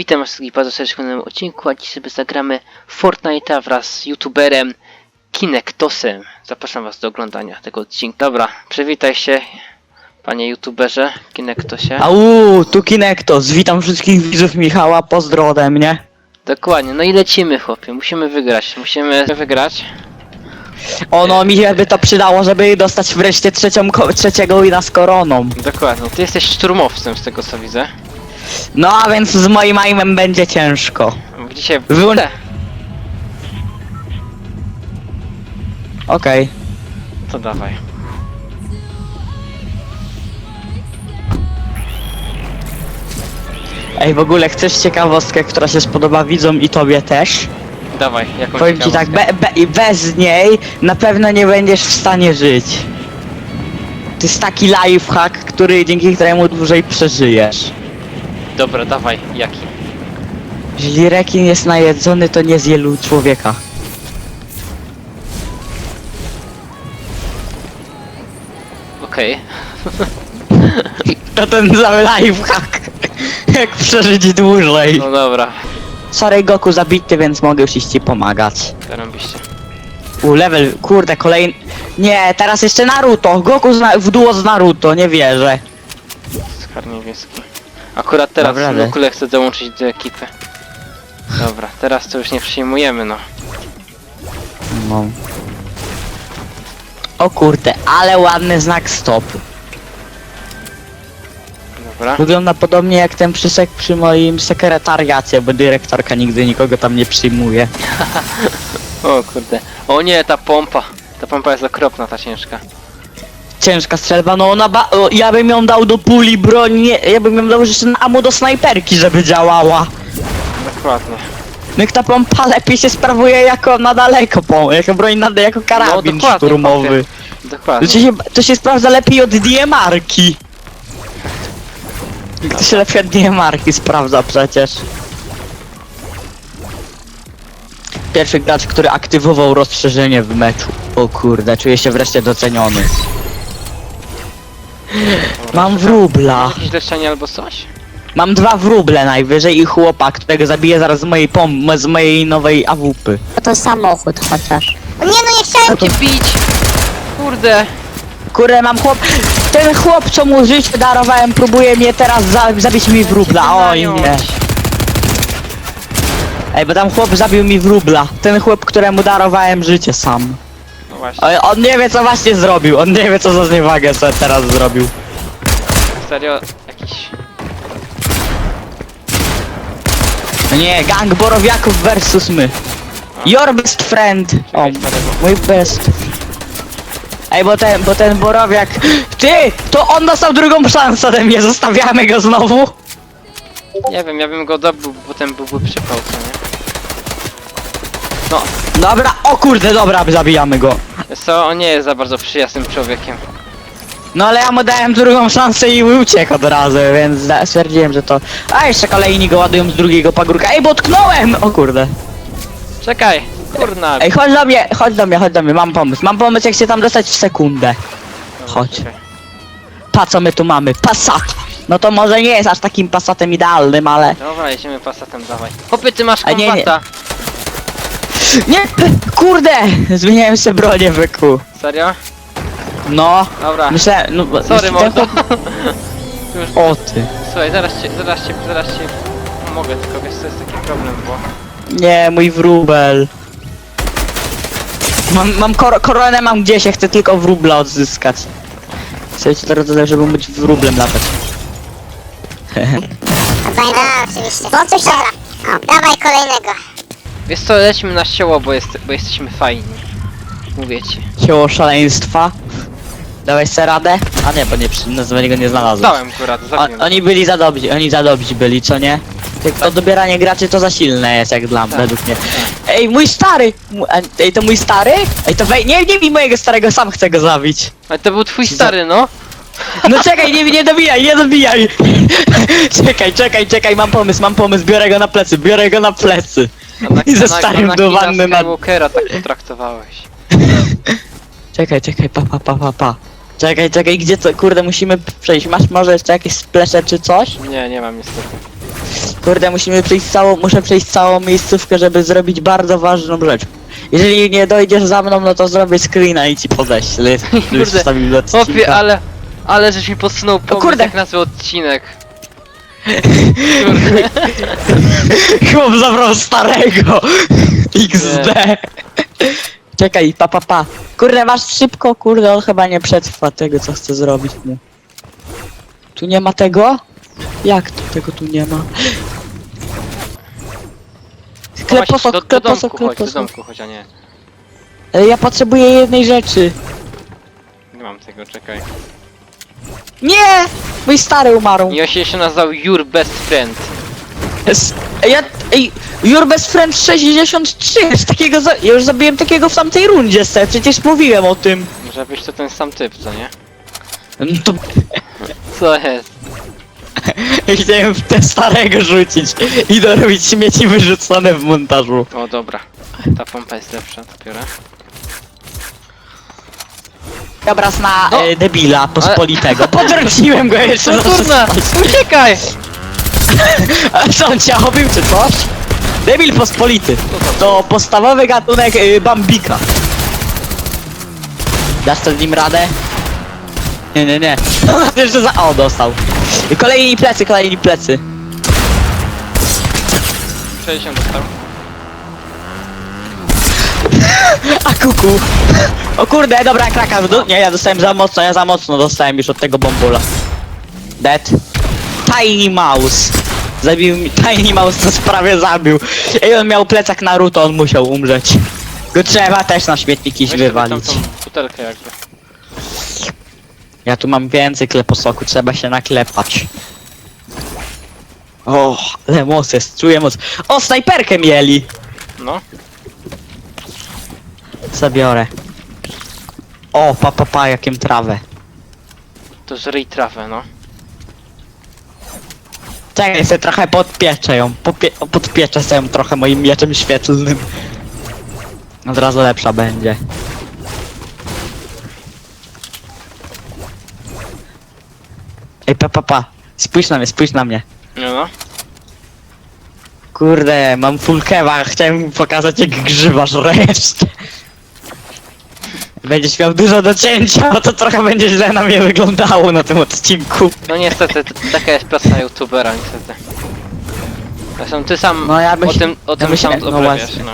Witam was wszystkich bardzo serdecznie w kolejnym odcinku, a dzisiaj sobie zagramy Fortnite'a wraz z youtuberem Kinektosem. Zapraszam was do oglądania tego odcinka. Dobra, przywitaj się, panie youtuberze Kinektosie. Au, tu Kinektos, witam wszystkich widzów Michała, pozdro ode mnie. Dokładnie, no i lecimy chłopie, musimy wygrać, musimy wygrać. Ono mi się by to przydało, żeby dostać wreszcie trzecią, ko- trzeciego wina z koroną. Dokładnie, ty jesteś szturmowcem z tego co widzę. No a więc z moim aimem będzie ciężko. Dzisiaj... Wyłą- Te, Okej. to dawaj. Ej, w ogóle chcesz ciekawostkę, która się spodoba widzom i tobie też? Dawaj, jakąś Powiem ci tak, ciekawostkę. be, be, bez niej na pewno nie będziesz w stanie żyć. To jest taki lifehack, który dzięki któremu dłużej przeżyjesz. Dobra, dawaj, jaki? Jeżeli rekin jest najedzony, to nie zje lud człowieka. Okej. To ten sam lifehack. Jak przeżyć dłużej. No dobra, Sorry Goku zabity, więc mogę już iść ci pomagać. zarobiście. U level, kurde, kolejny. Nie, teraz jeszcze Naruto. Goku zna- w duo z Naruto, nie wierzę. Skar niebieski. Akurat teraz w ogóle chcę dołączyć do ekipy. Dobra, teraz to już nie przyjmujemy, no. No. O kurde, ale ładny znak stop. Dobra. Wygląda podobnie jak ten przysek przy moim sekretariacie, bo dyrektorka nigdy nikogo tam nie przyjmuje. O kurde. O nie, ta pompa. Ta pompa jest okropna, ta ciężka. Ciężka strzelba, no ona ba- o, ja bym ją dał do puli broni, nie, ja bym ją dał jeszcze na ammo do snajperki, żeby działała. Dokładnie. No jak ta pompa lepiej się sprawuje jako na daleko, pom- jako broń na, jako karabin No, dokładnie, szturmowy. chłopie. To Dokładnie. się, to się sprawdza lepiej od DMR-ki. To się lepiej od DMR-ki sprawdza przecież. Pierwszy gracz, który aktywował rozszerzenie w meczu. O kurde, czuję się wreszcie doceniony. Mam wróbla. Jakieś leczenie albo coś? Mam dwa wróble najwyżej i chłopa, którego zabiję zaraz z mojej pom z mojej nowej AWP. No to samochód chociaż. Nie no, nie chciałem Cię bić! Kurde! Kurde, mam chłop... Ten chłop, co mu życie darowałem, próbuje mnie teraz za zabić mi wróbla. Oj nie. Ej, bo tam chłop zabił mi wróbla. Ten chłop, któremu darowałem życie sam. Właśnie. On nie wie co właśnie zrobił. On nie wie co za zniewagę sobie teraz zrobił. Serio? Jakiś... No nie, gang borowiaków versus my. Your best friend. O, mój best. Ej, bo ten, bo ten borowiak... Ty! To on dostał drugą szansę ode mnie, zostawiamy go znowu. Nie wiem, ja bym go dobył, bo potem byłby przypał, co nie? No, Dobra, o kurde, dobra, zabijamy go. Co, on nie jest za bardzo przyjaznym człowiekiem. No ale ja mu dałem drugą szansę i uciekł od razu, więc da- stwierdziłem, że to... A jeszcze kolejni go ładują z drugiego pagórka. Ej, bo tknąłem! O kurde. Czekaj! Kurna! Ej, chodź do mnie, chodź do mnie, chodź do mnie, mam pomysł. Mam pomysł, jak się tam dostać w sekundę. chodź. Czekaj. Pa, co my tu mamy? Passat! No to może nie jest aż takim Passatem idealnym, ale... Dobra, jedziemy pasatem, dawaj. Chłopie, ty masz A nie, nie. kombata! Nie! p- Kurde! Zmieniałem sobie bronię, wyku. Serio? No. Dobra. Myślę, no... bo- Sorry, ten mordo. chłop- O ty. słuchaj, zaraz cię, zaraz cię, zaraz cię pomogę, tylko wiesz, to jest taki problem, bo... Nie, mój wróbel. Mam, mam kor koronę mam gdzieś, ja chcę tylko wróbla odzyskać. Chcę ci teraz dodać, żeby być wróblem latać. Daj, a, oczywiście. No coś dobra. O, dawaj kolejnego. Wiesz co, lecimy na ścieło, bo, jest, bo jesteśmy fajni. Mówię ci. Cioło szaleństwa. Dałeś sobie radę? A nie, bo nie przy nazwanie go nie znalazłem. Dałem akurat, O, zabiłem. oni byli za dobrzy, oni za dobrzy byli, co nie? Tylko dobieranie graczy to za silne jest, jak dla mnie, Tak. według mnie. Ej, mój stary! Mu- a- Ej, to mój stary? Ej, to wej... Nie, nie bij mojego starego, sam chcę go zabić. Ale to był twój stary, no. No czekaj, nie, nie dobijaj, nie dobijaj! czekaj, czekaj, czekaj, mam pomysł, mam pomysł, biorę go na plecy, biorę go na plecy. I ze starym do wanny na... Skywalkera tak potraktowałeś. Czekaj, czekaj, pa, pa, pa, pa, pa. Czekaj, czekaj, gdzie to, kurde, musimy przejść. Masz może jeszcze jakieś splesze czy coś? Nie, nie mam niestety. Kurde, musimy przejść całą, muszę przejść całą miejscówkę, żeby zrobić bardzo ważną rzecz. Jeżeli nie dojdziesz za mną, no to zrobię screena i ci podeślę. Kurde, odcinka. ale... Ale żeś mi podsunął pomysł kurde. jak nazwę odcinek. Chłop zabrał starego! XD! Czekaj, pa pa pa. Kurde, masz szybko, kurde, on chyba nie przetrwa tego, co chce zrobić mu. Tu nie ma tego? Jak to tego tu nie ma? Chodź, Kleposok, do, kleposok, domku chodź, do kleposok. domku chodź, a nie. Ale ja potrzebuję jednej rzeczy. Nie mam tego, czekaj. Nie! Mój stary umarł. I on się jeszcze nazywał Your Best Friend. S- Ja, ej, Your Best Friend 63, z takiego, za, ja już zabiłem takiego w tamtej rundzie, se, przecież mówiłem o tym. Może być to ten sam typ, co nie? No to Co jest? chciałem w te starego rzucić i dorobić śmieci wyrzucone w montażu. O, dobra. Ta pompa jest lepsza, to biorę. Obraz na No. e, debila pospolitego. Podrzuciłem go jeszcze No kurna! Uciekaj! A co on cię obił czy coś? Debil pospolity. To podstawowy gatunek y, Bambika. Dasz to z nim radę? Nie, nie, nie. Jeszcze za... O, dostał. I Kolejni plecy, kolejni plecy. 60 dostał. A kuku. O kurde, dobra, kraka w dół. Nie, ja dostałem za mocno, ja za mocno dostałem już od tego bombula. Dead. Tiny Mouse. Zabił mi, Tiny Mouse nas prawie zabił. I on miał plecak Naruto, on musiał umrzeć. Go trzeba też na śmietnik iść Weź sobie tam wywalić. tą butelkę jakby. Ja tu mam więcej kleposoku, trzeba się naklepać. O, ale moc jest, czuję moc. O, snajperkę mieli! No. Zabiorę. O, pa, pa, pa, jakiem trawę. To żryj trawę, no. Czekaj, sobie trochę podpieczę ją. Popie podpieczę sobie ją trochę moim mieczem świetlnym. Od razu lepsza będzie. Ej, pa, pa, pa. Spójrz na mnie, spójrz na mnie. No, no. Kurde, mam full kewa, chciałem pokazać jak grzywasz resztę. Będziesz miał dużo do cięcia, bo to trochę będzie źle na mnie wyglądało na tym odcinku. No niestety, t- taka jest praca youtubera, niestety. Zresztą ty sam No ja o tym, o ja tym myślę- sam no dobrze wiesz, właśnie. no.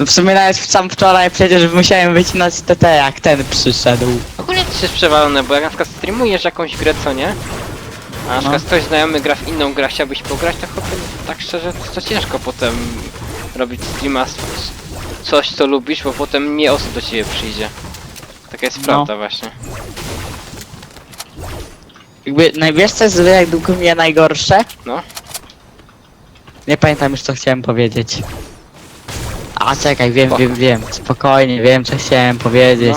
No w sumie nawet sam wczoraj przecież musiałem wycinać TT jak ten przyszedł. Ogólnie to jest przewalone, bo jak na przykład streamujesz jakąś grę, co nie? A na No. przykład ktoś znajomy gra w inną grę, chciałbyś pograć, to chłopie, tak szczerze, to ciężko potem robić streama z z- coś, co lubisz, bo potem nie osób do ciebie przyjdzie. Taka jest No. prawda właśnie. Jakby, no, wiesz co jest według mnie najgorsze? No. Nie pamiętam już co chciałem powiedzieć. A czekaj, wiem, Spoko. wiem, wiem, spokojnie, wiem co chciałem powiedzieć.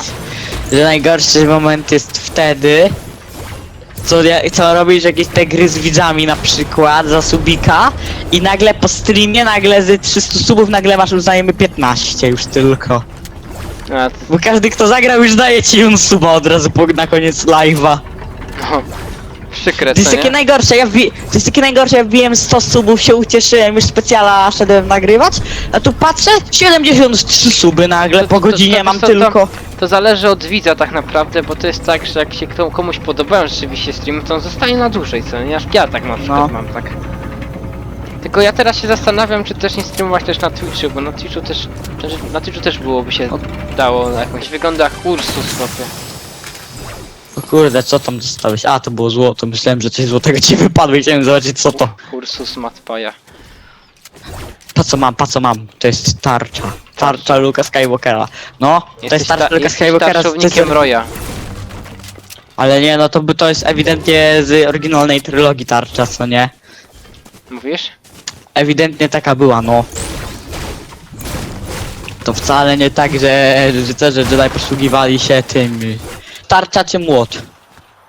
No. Że najgorszy moment jest wtedy, co, ja- co robisz jakieś te gry z widzami na przykład, za subika i nagle po streamie, nagle z 300 subów nagle masz uznajemy 15 już tylko. A, Bo każdy kto zagrał już daje ci un suba od razu po, na koniec live'a. no. Przykre, To jest co takie nie? najgorsze, ja wbi- to jest takie najgorsze, ja wbiłem 100 subów, się ucieszyłem, już specjala szedłem nagrywać, a tu patrzę, 73 suby nagle, po godzinie mam to- to- tylko. To zależy od widza tak naprawdę, bo to jest tak, że jak się kto- komuś podobają rzeczywiście streamy, to on zostaje na dłużej, co nie? Aż ja tak na przykład No. mam, tak. Tylko ja teraz się zastanawiam, czy też nie streamować też na Twitchu, bo na Twitchu też, też na Twitchu też byłoby się dało na jakąś wygląda jak Ursus chłopie. O kurde, co tam dostałeś? A, to było złoto, myślałem, że coś złotego ci wypadło i chciałem zobaczyć co to. Ursus Matpaja. Pa co mam, pa co mam, to jest tarcza. Tarcza Luka Skywalkera. No, to jest tarcza ta- Luka Skywalkera z tarczownikiem Roya. Ale nie, no to by to jest ewidentnie z oryginalnej trylogii tarcza, co nie? Mówisz? Ewidentnie taka była, no. To wcale nie tak, że, że Jedi posługiwali się tym... y, Tarcza czy młot?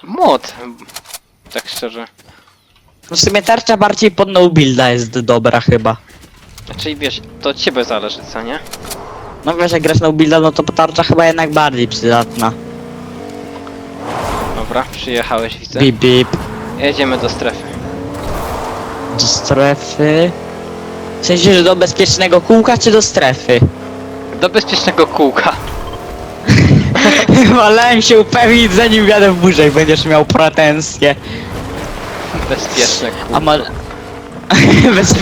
Młot. Tak szczerze. No w sumie tarcza bardziej pod no builda jest dobra chyba. Znaczy wiesz, to od ciebie zależy, co nie? No wiesz, jak grasz no builda, no to tarcza chyba jednak bardziej przydatna. Dobra, przyjechałeś, widzę. Bip bip. Jedziemy do strefy. Do strefy... W sensie, że do bezpiecznego kółka, czy do strefy? Do bezpiecznego kółka. Wolałem się upewnić, zanim wjadę w burzę i będziesz miał pretensje. Bezpieczne A kółko. może... Bez...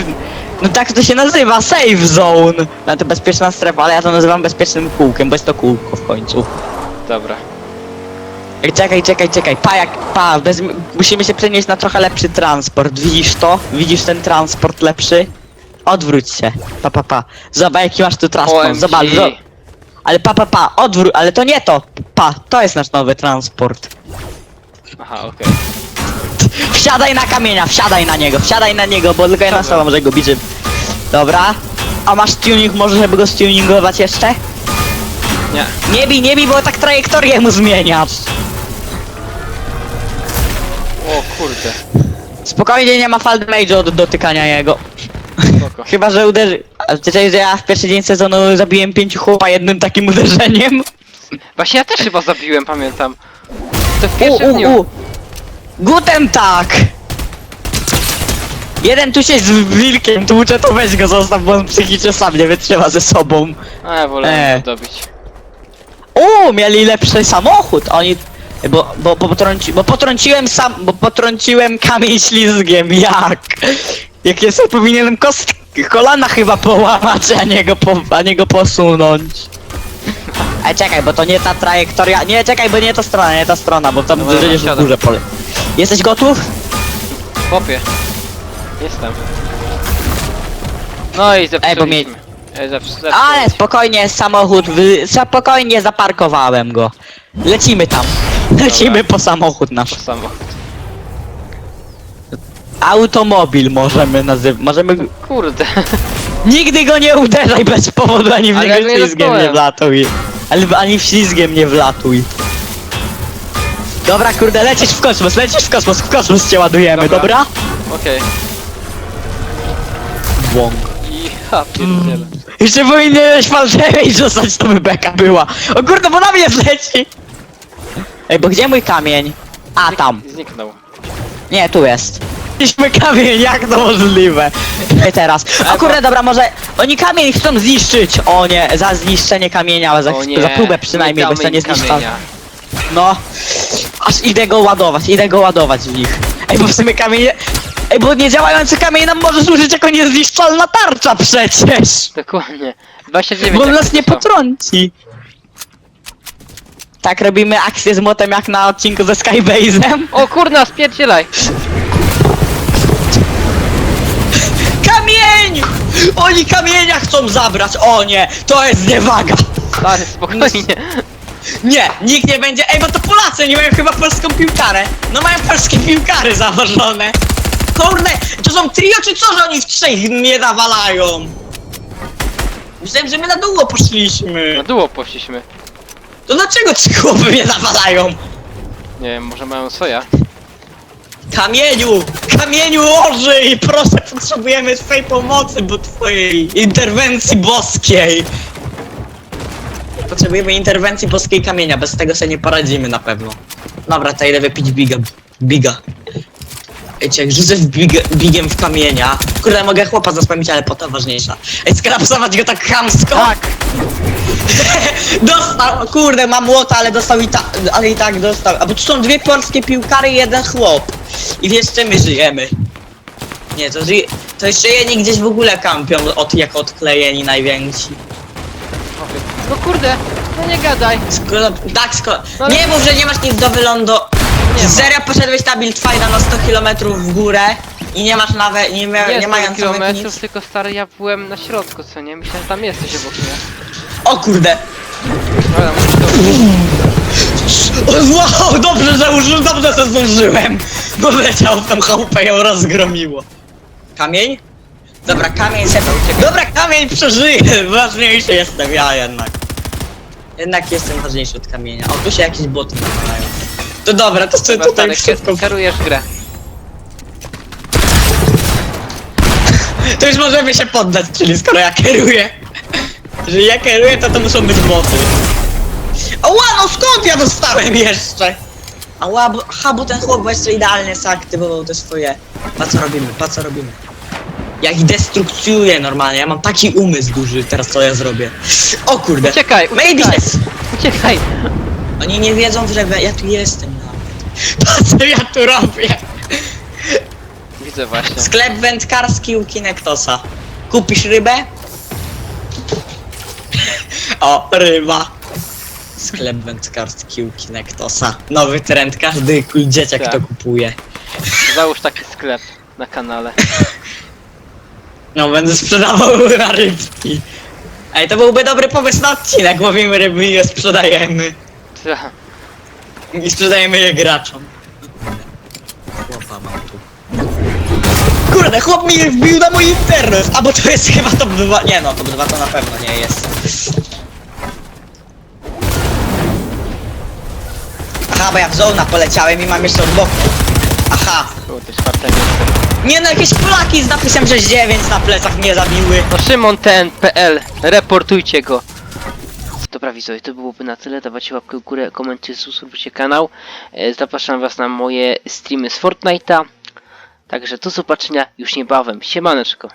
No tak to się nazywa, safe zone! No to bezpieczna strefa, ale ja to nazywam bezpiecznym kółkiem, bo jest to kółko w końcu. Dobra. Ej, Czekaj, czekaj, czekaj, pa jak, pa, bez... musimy się przenieść na trochę lepszy transport, widzisz to? Widzisz ten transport lepszy? Odwróć się, pa pa pa, zobacz jaki masz tu transport, OMG. zobacz, zo... ale pa pa pa, odwróć, ale to nie to, pa, to jest nasz nowy transport. Aha, okej. Wsiadaj na kamienia, wsiadaj na niego, wsiadaj na niego, bo tylko jedna Dobra. osoba może go bić. Dobra. A masz tuning, może żeby go stuningować jeszcze? Nie. Nie bij, nie bij, bo tak trajektorię mu zmieniasz. O kurde. Spokojnie, nie ma fall damage od dotykania jego. Spoko. Chyba, że uderzy... A że ja w pierwszy dzień sezonu zabiłem pięciu chłopa jednym takim uderzeniem? Właśnie ja też chyba zabiłem, pamiętam. To w U, pierwszym u, dniu. u. Guten tak! Jeden tu się z wilkiem tłucze, to weź go zostaw, bo on psychicznie sam nie wytrzyma ze sobą. A ja wolę E. dobić. O, mieli lepszy samochód. Oni. Bo, bo, bo, potrąci, bo potrąciłem sam. Bo potrąciłem kamień ślizgiem. Jak? Jak jest, powinienem kost, kolana chyba połamać, a nie go, po, a nie go posunąć. Ej, czekaj, bo to nie ta trajektoria. Nie, czekaj, bo nie ta strona, nie ta strona, bo tam Dobra, będziesz w siadam. górze pole. Jesteś gotów? Chłopie. Jestem. No i Ej, bo mnie- zepsuliśmy. Ej, zeps, zepsuliśmy. Ale spokojnie, samochód, wy, spokojnie zaparkowałem go. Lecimy tam. Lecimy po samochód nasz. Samochód. Automobil możemy nazywać. Możemy. Kurde. Nigdy go nie uderzaj bez powodu, ani w Ale niego nie ślizgiem nie dotknąłem. wlatuj. Ale ani w ślizgiem nie wlatuj. Dobra, kurde, lecisz w kosmos, lecisz w kosmos, w kosmos cię ładujemy, Dobra. dobra? Okej. Błąk. I ja pierdzielę. Jeszcze powinieneś falszewej zostać, to by beka była. O kurde, bo na mnie zleci! Ej, bo gdzie mój kamień? A, tam. Zniknął. Nie, tu jest. Mieliśmy kamień, jak to możliwe? Ej, teraz. O kurde, dobra, może oni kamień chcą zniszczyć. O nie, za zniszczenie kamienia, za, O nie. za próbę przynajmniej, nie bo to nie zniszcza. kamienia. No. Aż idę go ładować, idę go ładować w nich. Ej, bo w sumie kamienie... Ej, bo niedziałający kamień nam może służyć jako niezniszczalna tarcza przecież! Dokładnie. 29 Bo on nas nie potrąci. Tak robimy akcję z młotem jak na odcinku ze Skybase'em. O kurna, spierdzielaj! Oni kamienia chcą zabrać! O nie, to jest zniewaga! Stary, spokojnie. Nie, nikt nie będzie. Ej, bo to Polacy nie mają chyba polską piłkarę. No mają polskie piłkary założone. Kurde, to są trio czy co, że oni w trzech nie nawalają? Myślałem, że my na poszliśmy. Na dół poszliśmy. To dlaczego ci chłopy mnie nawalają? Nie wiem, może mają soja? Kamieniu! Kamieniu ożyj! Proszę, potrzebujemy twojej pomocy, bo twojej interwencji boskiej. Potrzebujemy interwencji boskiej kamienia, bez tego sobie nie poradzimy na pewno. Dobra, to idę wypić biga. Biga. Wiecie, jak rzucę w big, bigiem w kamienia. Kurde, mogę chłopa zaspamić, ale po to ważniejsza. Ej, skrapsować go tak chamsko! Tak! dostał, kurde, mam łota, ale dostał i tak, ale i tak dostał. A bo tu są dwie polskie piłkary i jeden chłop. I wiesz, czy my żyjemy. Nie, to, żyje, to jeszcze jedni gdzieś w ogóle kampią, od, jako odklejeni najwięksi. No kurde, no nie gadaj. Skoro, tak, skoro. No Nie mów, że nie masz nic do wylądu. Nie ma. Serio poszedłeś na build fighta na 100 km w górę i nie masz nawet, nie, mia, Nie, nie, mając nawet kilometrów, nic. tylko stary, ja byłem na środku, co nie? Myślałem, że tam jesteś obok mnie. O kurde! Dobra, musisz to... Wow, dobrze, że już dobrze, że zdążyłem! Bo leciał w tą chałupę ją rozgromiło. Kamień? Dobra, kamień się... Dobra, kamień przeżyje! Ważniejszy jestem ja jednak. Jednak jestem ważniejszy od kamienia. O, tu się jakieś boty nazywają. To dobra, to Dobra, tutaj wszystko... kierujesz grę. To już możemy się poddać, czyli skoro ja kieruję. Że ja kieruję, to to muszą być boty. O, no skąd ja dostałem jeszcze? Ała, bo, aha, bo ten chłop jeszcze idealnie zaaktywował te swoje. Pa co robimy, pa co robimy. Ja ich destrukcjuję normalnie, ja mam taki umysł duży, teraz co ja zrobię. O kurde. Uciekaj, Maybe uciekaj. yes. Uciekaj! Oni nie wiedzą, że ja tu jestem nawet. Pa co ja tu robię. Widzę właśnie. Sklep wędkarski u Kinektosa. Kupisz rybę? O, ryba. Sklep wędkarski u Kinektosa. Nowy trend, każdy dzieciak Tak. to kupuje. Załóż taki sklep na kanale. No, będę sprzedawał na rybki. Ej, to byłby dobry pomysł na odcinek. Łowimy ryby i je sprzedajemy. Ta. I sprzedajemy je graczom. Chłopa mam tu. Kurde, chłop mi wbił na mój internet! A bo to jest chyba top 2. Nie no, top 2 to na pewno nie jest. Aha, bo ja w zona poleciałem i mam jeszcze od boku. Aha. Czwarte miejsce. Nie no, jakieś Polaki z napisem 69 na plecach mnie zabiły. No Szymon ten.pl, reportujcie go. Dobra widzowie, to byłoby na tyle. Dawajcie łapkę w górę, komentujcie, subskrybujcie kanał. E, Zapraszam was na moje streamy z Fortnite'a. Także do zobaczenia już niebawem. Siemaneczko.